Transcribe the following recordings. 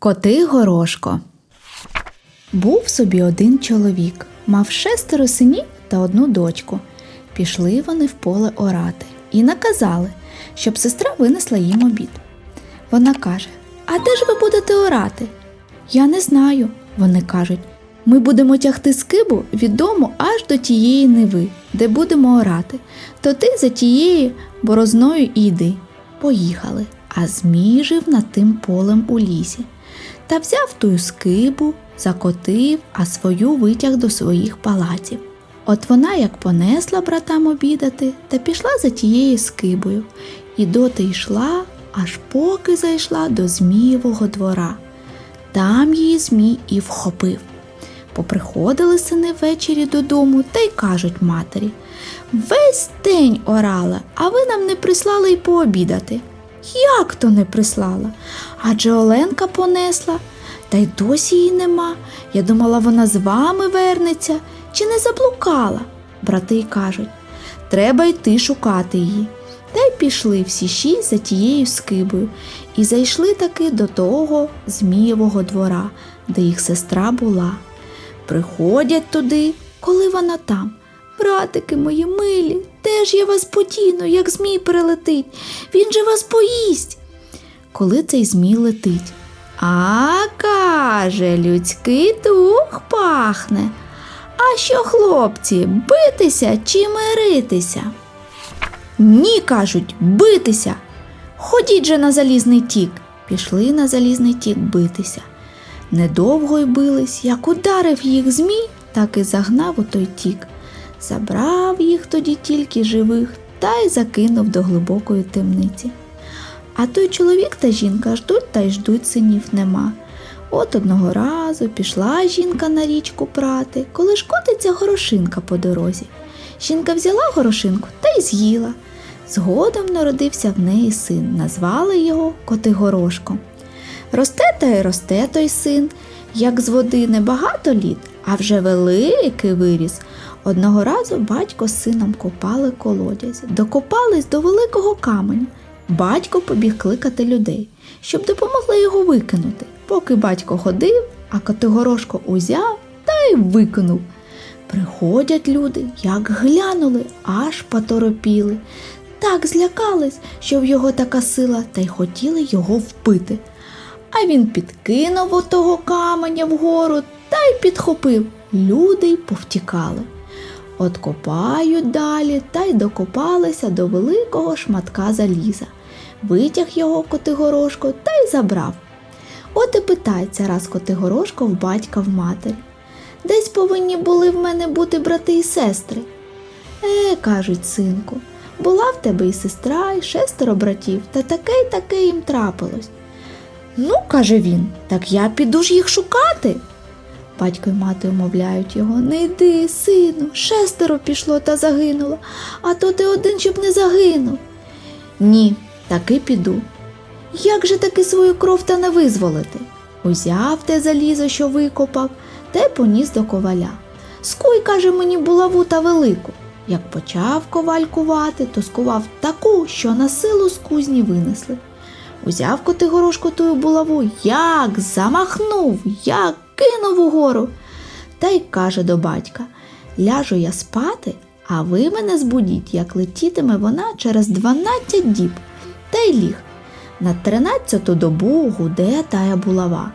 Коти горошко. Був собі один чоловік, мав шестеро синів та одну дочку. Пішли вони в поле орати і наказали, щоб сестра винесла їм обід. Вона каже: А де ж ви будете орати? Я не знаю. Вони кажуть: ми будемо тягти скибу від дому аж до тієї ниви, де будемо орати. То ти за тією борозною і йди. Поїхали. А Змій жив над тим полем у лісі. Та взяв тую скибу, закотив, а свою витяг до своїх палаців. От вона як понесла братам обідати та пішла за тією скибою, і доти йшла, аж поки зайшла до Змієвого двора. Там її Змій і вхопив. Поприходили сини ввечері додому та й кажуть матері Весь день орала, а ви нам не прислали й пообідати. Як то не прислала? Адже Оленка понесла, та й досі її нема. Я думала, вона з вами вернеться чи не заблукала. Брати кажуть, треба йти шукати її. Та й пішли всі шість за тією скибою і зайшли таки до того Змієвого двора, де їх сестра була. Приходять туди, коли вона там. Братики мої милі, де ж я вас подіну, як змій прилетить? Він же вас поїсть. Коли цей змій летить. А каже, людський дух пахне. А що, хлопці, битися чи миритися? Ні, кажуть, битися. Ходіть же на залізний тік. Пішли на залізний тік битися. Недовго й бились, як ударив їх змій, так і загнав у той тік. Забрав їх тоді тільки живих та й закинув до глибокої темниці. А той чоловік та жінка ждуть та й ждуть синів нема. От одного разу пішла жінка на річку прати, коли ж котиться горошинка по дорозі. Жінка взяла горошинку та й з'їла. Згодом народився в неї син, назвали його Котигорошком. Росте та й росте той син, як з води небагато літ, а вже великий виріс. Одного разу батько з сином копали колодязь, докопались до великого каменю. Батько побіг кликати людей, щоб допомогли його викинути. Поки батько ходив, а Котигорошко узяв та й викинув. Приходять люди, як глянули, аж поторопіли. Так злякались, що в його така сила, та й хотіли його вбити. А він підкинув отого каменя вгору та й підхопив. Люди й повтікали. От копають далі та й докопалися до великого шматка заліза. Витяг його Котигорошко та й забрав. От і питається раз Котигорошко в батька в матері. Десь повинні були в мене бути брати і сестри. Е, кажуть, синку, була в тебе і сестра, і шестеро братів, та таке й таке їм трапилось. Ну, каже він, так я піду ж їх шукати. Батько й мати умовляють його не йди, сину, шестеро пішло та загинуло, а то ти один, щоб не загинув. Ні, таки піду. Як же таки свою кров та не визволити? Узяв те залізо, що викопав, й поніс до коваля. Скуй, каже мені, булаву та велику. Як почав коваль кувати, то скував таку, що на силу з кузні винесли. Узяв Котигорошко тую булаву, як замахнув, як кинув угору. Та й каже до батька Ляжу я спати, а ви мене збудіть, як летітиме вона через дванадцять діб. Та й ліг. На тринадцяту добу гуде тая булава.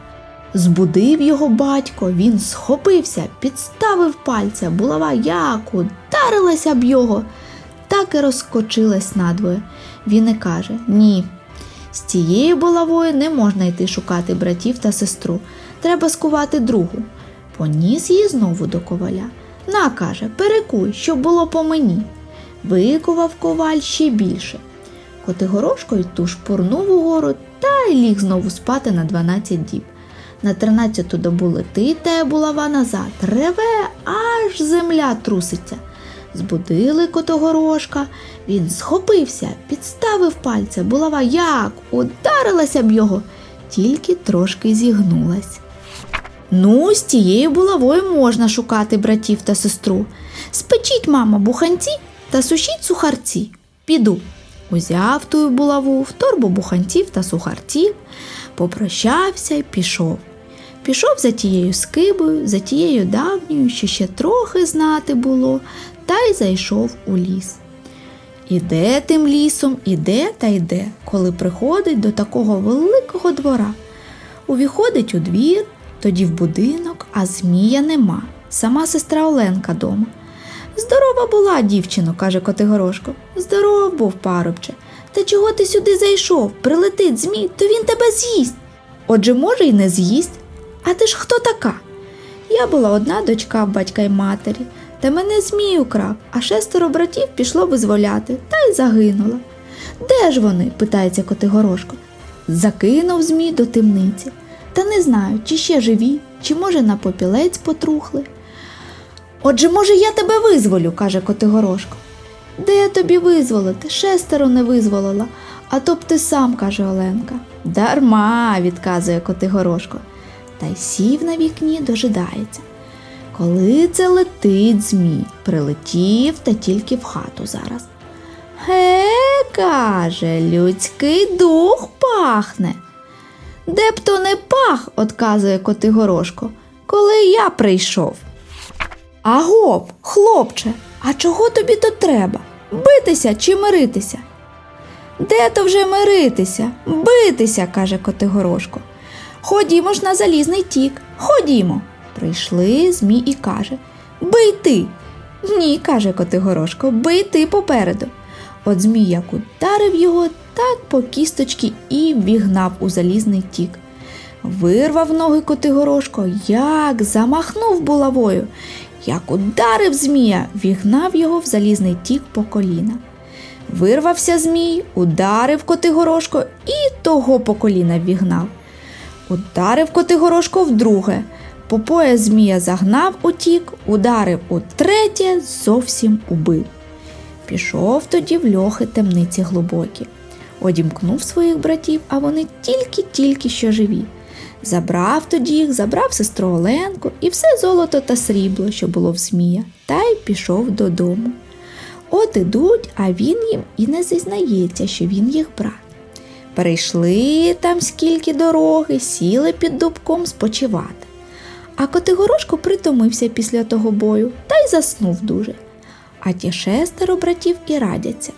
Збудив його батько, він схопився, підставив пальця, булава як ударилася б його, так і розкочилась надвоє. Він і каже Ні, з цією булавою не можна йти шукати братів та сестру. Треба скувати другу. Поніс її знову до коваля. На, каже, перекуй, щоб було по мені. Викував коваль ще більше. Котигорошко й ту шпурнув угору та й ліг знову спати на 12 діб. На 13-ту добу летить булава назад, реве, аж земля труситься. Збудили Котогорошка, він схопився, підставив пальця, булава як ударилася б його, тільки трошки зігнулась. Ну, з тією булавою можна шукати братів та сестру. Спечіть, мама, буханці та сушіть сухарці. Піду. Узяв тую булаву в торбу буханців та сухарців, попрощався й пішов. Пішов за тією скибою, за тією давньою, що ще трохи знати було, та й зайшов у ліс. Іде тим лісом, іде та йде, коли приходить до такого великого двора. Увіходить у двір, тоді в будинок, а змія нема. Сама сестра Оленка дома. Здорова була, дівчино, каже Котигорошко. Здоров був, парубче. Та чого ти сюди зайшов? Прилетить змій, то він тебе з'їсть. Отже, може, й не з'їсть. А ти ж хто така? Я була одна дочка батька й матері, та мене змій украв, а шестеро братів пішло визволяти, та й загинула. Де ж вони? питається Котигорошко. Закинув змій до темниці. Та не знаю, чи ще живі, чи може на попілець потрухли. Отже, може, я тебе визволю, каже Котигорошко. Де тобі визволити? Шестеро не визволила, а то б ти сам, каже Оленка. Дарма, відказує Котигорошко, та й сів на вікні, дожидається. Коли це летить змій, прилетів та тільки в хату зараз. Ге, каже, людський дух пахне. Де б то не пах, отказує Котигорошко, коли я прийшов. Агоп, хлопче, а чого тобі то треба? Битися чи миритися? Де то вже миритися? Битися, каже Котигорошко. Ходімо ж на залізний тік, ходімо. Прийшли Змій і каже Бий ти. Ні, каже Котигорошко, бий ти попереду. От Змій як ударив його так по кісточки і вігнав у залізний тік. Вирвав ноги Котигорошко, як замахнув булавою, як ударив змія, вігнав його в залізний тік по коліна. Вирвався змій, ударив Котигорошко і того по коліна вігнав. Ударив Котигорошко вдруге. По пояс змія загнав утік, ударив утретє, зовсім убив. Пішов тоді в льохи темниці глибокі. Одімкнув своїх братів, а вони тільки-тільки що живі. Забрав тоді їх, забрав сестру Оленку і все золото та срібло, що було в змія, та й пішов додому. От ідуть, а він їм і не зізнається, що він їх брат. Перейшли там скільки дороги, сіли під дубком спочивати. А Котигорошко притомився після того бою та й заснув дуже. А ті шестеро братів і радяться.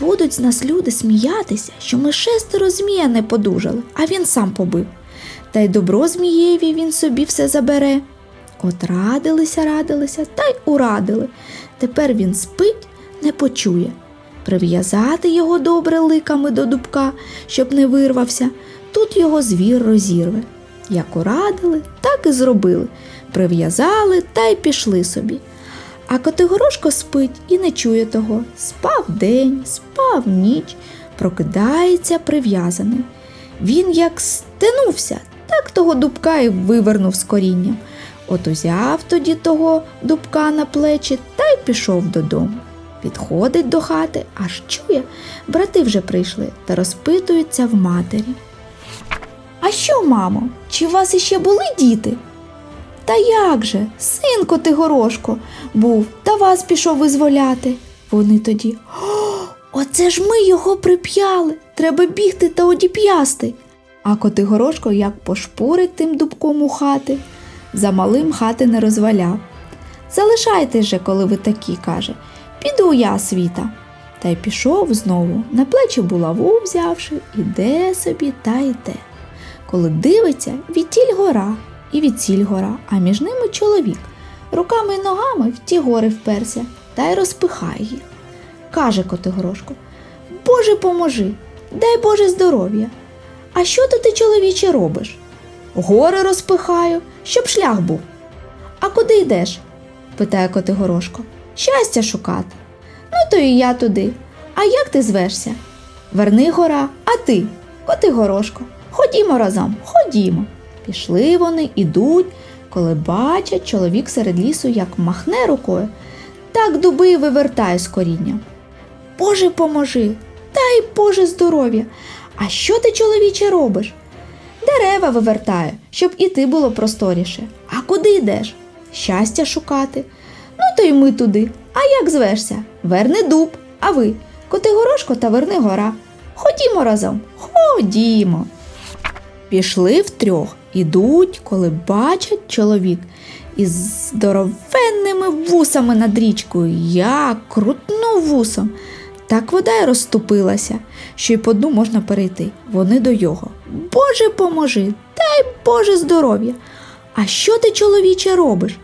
Будуть з нас люди сміятися, що ми шестеро змія не подужали, а він сам побив. Та й добро змієві він собі все забере. От радилися, радилися та й урадили. Тепер він спить, не почує. Прив'язати його добре ликами до дубка, щоб не вирвався, тут його звір розірве. Як урадили, так і зробили. Прив'язали та й пішли собі. А Котигорошко спить і не чує того. Спав день, спав ніч, прокидається прив'язаний. Він як стенувся, так того дубка і вивернув з корінням. От узяв тоді того дубка на плечі та й пішов додому. Підходить до хати, аж чує, брати вже прийшли та розпитуються в матері. А що, мамо, чи у вас іще були діти? Та як же, синко ти горошко був, та вас пішов визволяти. Вони тоді. О, оце ж ми його прип'яли. Треба бігти та одіп'ясти. А Котигорошко як пошпурить тим дубком у хати, за малим хати не розваляв. Залишайтесь же, коли ви такі, каже, піду я світа. Та й пішов знову, на плечі булаву взявши, іде собі та йде. Коли дивиться, відтіль гора і відсіль гора, а між ними чоловік. Руками й ногами в ті гори вперся та й розпихає їх. Каже Котигорошко, Боже, поможи, дай Боже здоров'я. А що то ти, чоловіче, робиш? Гори розпихаю, щоб шлях був. А куди йдеш? питає Котигорошко. Щастя шукати. Ну, то і я туди. А як ти звешся? Верни гора, а ти, Котигорошко. Ходімо разом, ходімо. Пішли вони, ідуть, коли бачать, чоловік серед лісу як махне рукою, так дуби вивертає з корінням. Боже, поможи, дай Боже здоров'я. А що ти, чоловіче, робиш? Дерева вивертаю, щоб іти було просторіше. А куди йдеш? Щастя шукати. Ну, то й ми туди. А як звешся? Верни дуб, а ви Котигорошко та Вернигора. Ходімо разом, ходімо. Пішли втрьох, ідуть, коли бачать чоловік із здоровенними вусами над річкою. Як крутнув вусом. Так вода й розступилася, що й по дну можна перейти. Вони до його. Боже, поможи, дай Боже здоров'я. А що ти, чоловіче, робиш?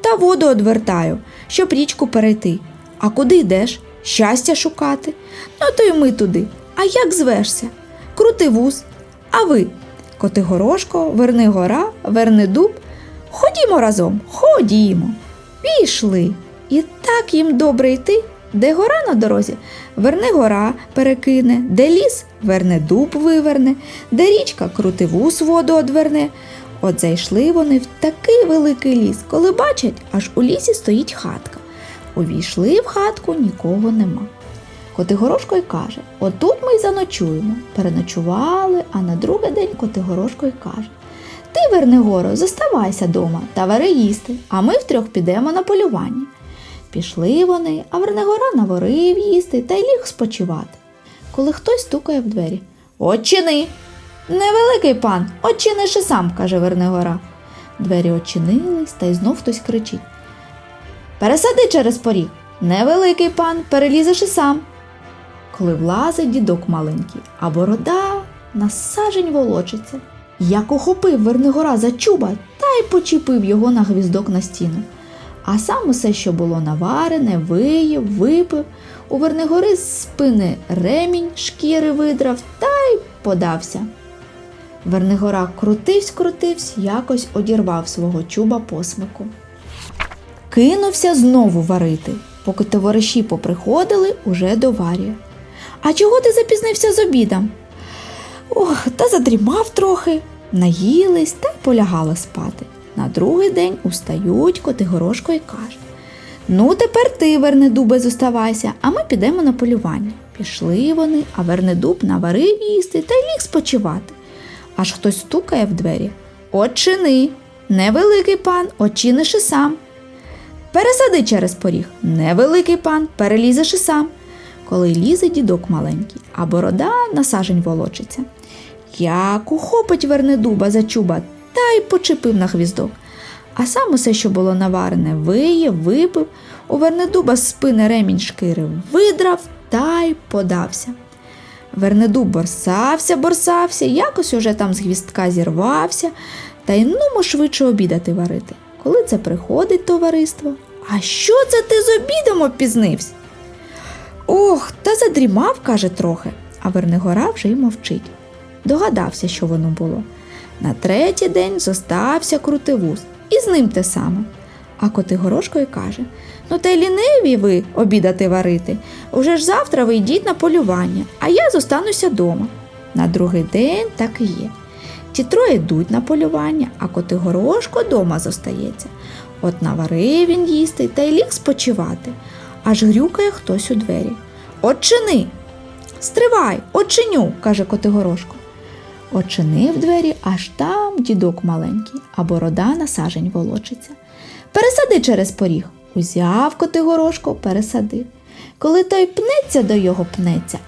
Та воду одвертаю, щоб річку перейти. А куди йдеш? Щастя шукати. Ну то й ми туди. А як звешся? Крути вуз. А ви? Котигорошко, верни гора, верни дуб. Ходімо разом, ходімо. Пішли. І так їм добре йти, де гора на дорозі, верне гора перекине, де ліс, верне дуб виверне, де річка крути вус воду одверне. От зайшли вони в такий великий ліс, коли бачать, аж у лісі стоїть хатка. Увійшли в хатку, нікого нема. Котигорошко й каже: Отут ми й заночуємо. Переночували, а на другий день Котигорошко й каже: Ти, Вернигоро, зоставайся дома та вари їсти, а ми втрьох підемо на полювання. Пішли вони, а Вернигора наварив їсти та й ліг спочивати. Коли хтось стукає в двері. Очини! Невеликий пан, очиниш і сам, каже Вернигора. Двері очинились, та й знов хтось кричить. Пересади через поріг. Невеликий пан, перелізеш і сам. Коли влазить дідок маленький, а борода на сажень волочиться. Як ухопив Вернигора за чуба та й почепив його на гвіздок на стіну. А сам усе, що було наварене, виїв, випив, у Вернигори з спини ремінь шкіри видрав та й подався. Вернигора крутивсь, крутивсь, якось одірвав свого чуба посмику. Кинувся знову варити, поки товариші поприходили, уже доварює. А чого ти запізнився з обідом? Ох, та задрімав трохи, наїлись та й полягали спати. На другий день устають Котигорошко і каже Ну, тепер ти, Вернедубе, зоставайся, а ми підемо на полювання. Пішли вони, а Вернедуб наварив їсти та й ліг спочивати. Аж хтось стукає в двері. Очини, невеликий пан, очиниш і сам. Пересади через поріг. Невеликий пан, перелізеш і сам. Коли лізе дідок маленький, а борода на сажень волочиться. Як ухопить Вернедуба за чуба та й почепив на гвіздок. А сам усе, що було наварене, виїв, випив, у Вернедуба з спини ремінь шкіри видрав та й подався. Вернедуб борсався, борсався, якось уже там з гвіздка зірвався, та й нумо швидше обідати варити. Коли це приходить товариство, а що це ти з обідом опізнився? Ох, та задрімав, каже трохи, а Вернигора вже й мовчить. Догадався, що воно було. На третій день зостався крутивуз, і з ним те саме. А Котигорошко й каже: Ну, та й ліниві ви обідати варити. Уже ж завтра ви йдіть на полювання, а я зостануся дома. На другий день так і є. Ті троє йдуть на полювання, а Котигорошко дома зостається. От наварив він їсти та й ліг спочивати. Аж грюкає хтось у двері. Очини! Стривай, очиню, каже Котигорошко. Очинив двері, аж там дідок маленький, а борода на сажень волочиться. Пересади через поріг. Узяв Котигорошко, пересадив. Коли той пнеться до його пнеться.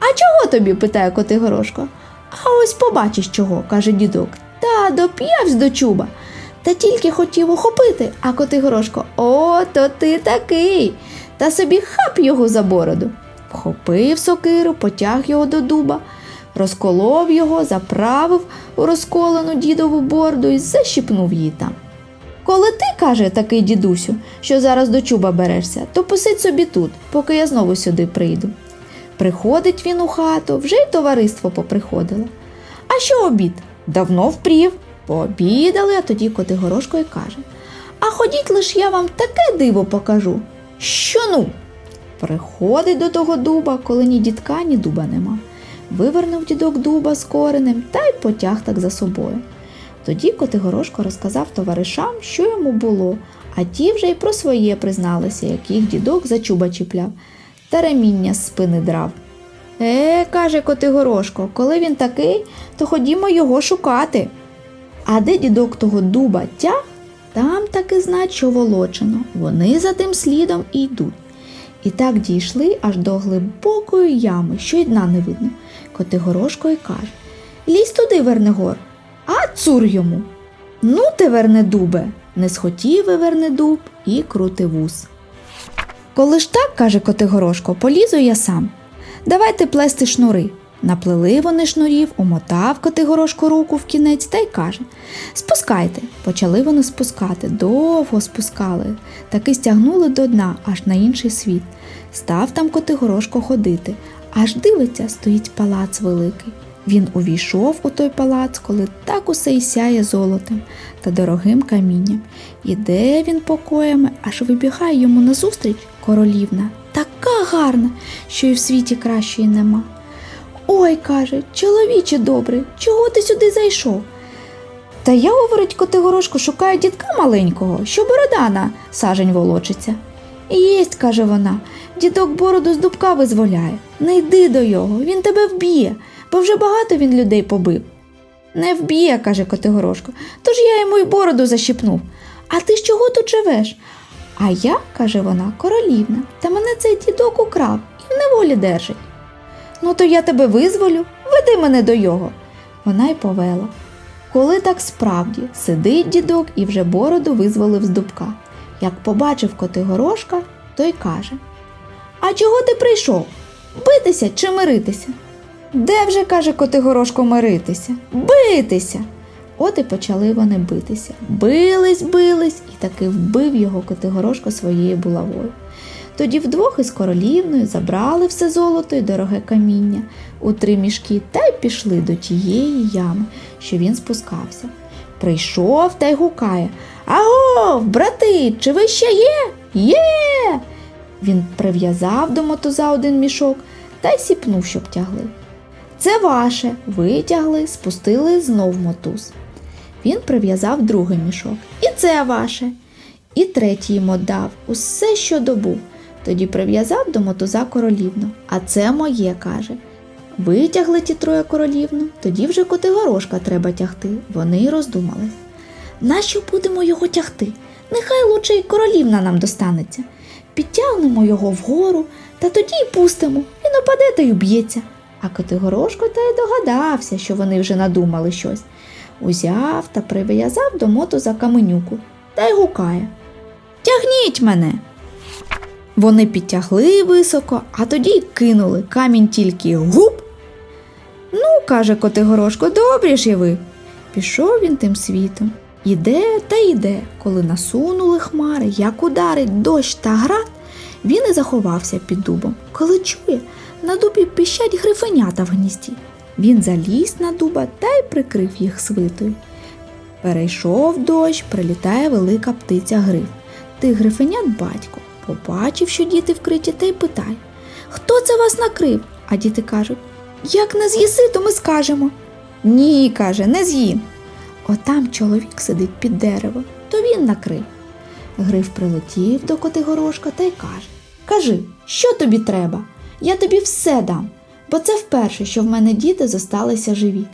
А чого тобі? питає Котигорошко. А ось побачиш чого, каже дідок. Та доп'явсь до чуба. Та тільки хотів ухопити, а Котигорошко, о, то ти такий. Та собі хап його за бороду. Вхопив сокиру, потяг його до дуба, розколов його, заправив у розколену дідову борду і защіпнув її там. Коли ти, каже такий дідусю, що зараз до чуба берешся, то посидь собі тут, поки я знову сюди прийду. Приходить він у хату, вже й товариство поприходило. А що обід? Давно впрів. Пообідали, а тоді Котигорошко й каже: А ходіть лиш я вам таке диво покажу. Що ну? Приходить до того дуба, коли ні дідка, ні дуба нема. Вивернув дідок дуба з коренем та й потяг так за собою. Тоді Котигорошко розказав товаришам, що йому було, а ті вже й про своє призналися, як їх дідок за чуба чіпляв та реміння з спини драв. Е, каже Котигорошко, коли він такий, то ходімо його шукати. А де дідок того дуба тяг, там таки знать, що волочено. Вони за тим слідом і йдуть. І так дійшли аж до глибокої ями, що й дна не видно. Котигорошко й каже Лізь туди, Вернегор, а цур йому. Ну ти, Вернедубе, не схотів і Вернедуб і крути вус. Коли ж так, каже Котигорошко, полізу я сам. Давайте плести шнури. Наплели вони шнурів, умотав Котигорошко руку в кінець та й каже Спускайте. Почали вони спускати, довго спускали, таки стягнули до дна, аж на інший світ. Став там Котигорошко ходити, аж дивиться, стоїть палац великий. Він увійшов у той палац, коли так усе й сяє золотом та дорогим камінням. Іде він покоями, аж вибігає йому назустріч королівна, така гарна, що й в світі кращої нема. Ой, каже, чоловіче добрий, чого ти сюди зайшов? Та я, говорить Котигорошко, шукаю дітка маленького, що борода на сажень волочиться. Єсть, каже вона, дідок бороду з дубка визволяє. Не йди до його, він тебе вб'є, бо вже багато він людей побив. Не вб'є, каже Котигорошко, тож я йому й бороду защипнув. А ти з чого тут живеш? А я, каже вона, королівна, та мене цей дідок украв і в неволі держить. Ну, то я тебе визволю, веди мене до його. Вона й повела. Коли так справді сидить дідок і вже бороду визволив з дубка. Як побачив Котигорошка, то й каже: А чого ти прийшов? Битися чи миритися? Де вже, каже Котигорошко, миритися? Битися. От і почали вони битися. Бились, бились, і таки вбив його Котигорошко своєю булавою. Тоді вдвох із королівною забрали все золото й дороге каміння у три мішки та й пішли до тієї ями, що він спускався. Прийшов та й гукає Агов, брати, чи ви ще є? Є. Він прив'язав до мотуза один мішок та й сіпнув, щоб тягли. Це ваше, витягли, спустили знов мотуз. Він прив'язав другий мішок. І це ваше. І третій йому дав усе, що добув. Тоді прив'язав до мотуза королівну. А це моє, каже. Витягли ті троє королівну, тоді вже Котигорошка треба тягти. Вони й роздумались. Нащо будемо його тягти? Нехай лучше й королівна нам достанеться. Підтягнемо його вгору, та тоді й пустимо. Він опаде та й уб'ється. А Котигорошко та й догадався, що вони вже надумали щось. Узяв та прив'язав до мотуза каменюку та й гукає. Тягніть мене. Вони підтягли високо, а тоді й кинули камінь тільки гуп. Ну, каже Котигорошко, добрі ж і ви. Пішов він тим світом. Іде та йде, коли насунули хмари, як ударить дощ та град, він і заховався під дубом. Коли чує, на дубі піщать грифенята в гнізді. Він заліз на дуба та й прикрив їх свитою. Перейшов дощ, прилітає велика птиця гриф. Тих грифенят батько побачив, що діти вкриті, та й питає Хто це вас накрив? А діти кажуть Як не з'їси, то ми скажемо. Ні, каже, не з'їм. Отам чоловік сидить під деревом, то він накрив. Гриф прилетів до Котигорошка та й каже Кажи, що тобі треба? Я тобі все дам, бо це вперше, що в мене діти зосталися живі.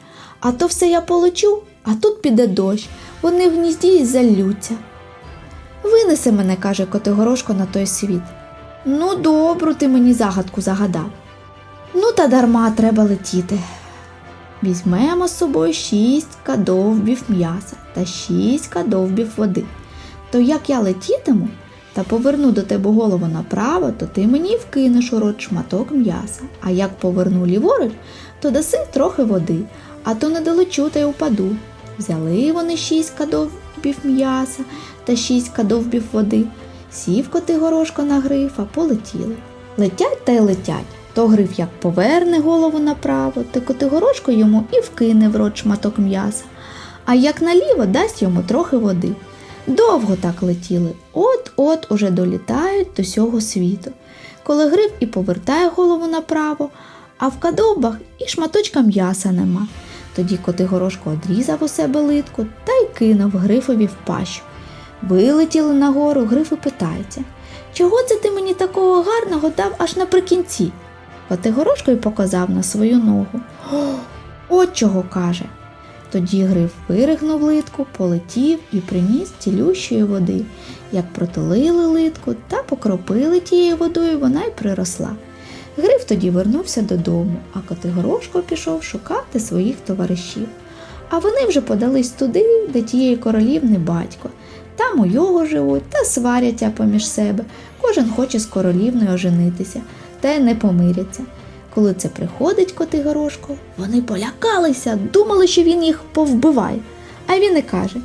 А то все я полечу, а тут піде дощ, вони в гнізді й залються. Винеси мене, каже Котигорошко, на той світ. Ну, добру ти мені загадку загадав. Ну, та дарма треба летіти. Візьмемо з собою шість кадовбів м'яса та шість кадовбів води. То як я летітиму та поверну до тебе голову направо, то ти мені вкинеш у рот шматок м'яса, а як поверну ліворуч, то даси трохи води, а то не долечу та й упаду. Взяли вони шість кадовбів м'яса та шість кадовбів води, сів Котигорошко на грифа, полетіли. Летять та й летять. То гриф як поверне голову направо, то Котигорошко йому і вкине в рот шматок м'яса, а як наліво дасть йому трохи води. Довго так летіли, от-от уже долітають до сього світу. Коли гриф і повертає голову направо, а в кадовбах і шматочка м'яса нема. Тоді Котигорошко одрізав у себе литку та й кинув грифові в пащу. Вилетіли нагору, гриф і чого це ти мені такого гарного дав аж наприкінці? Котигорошко й показав на свою ногу. О, от чого каже. Тоді Гриф виригнув литку, полетів і приніс цілющої води. Як протолили литку та покропили тією водою, вона й приросла. Гриф тоді вернувся додому, а Котигорошко пішов шукати своїх товаришів. А вони вже подались туди, де тієї королівни батько. Там у його живуть та сваряться поміж себе. Кожен хоче з королівною оженитися, та й не помиряться. Коли це приходить Котигорошко, вони полякалися, думали, що він їх повбиває. А він і каже: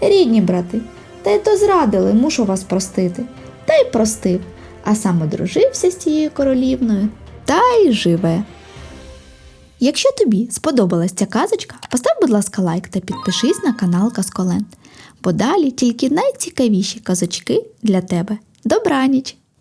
Рідні брати, та й то зрадили, мушу вас простити. Та й простив, а сам одружився з тією королівною та й живе. Якщо тобі сподобалась ця казочка, постав, будь ласка, лайк та підпишись на канал Казколент. Бо далі тільки найцікавіші казочки для тебе. Добраніч!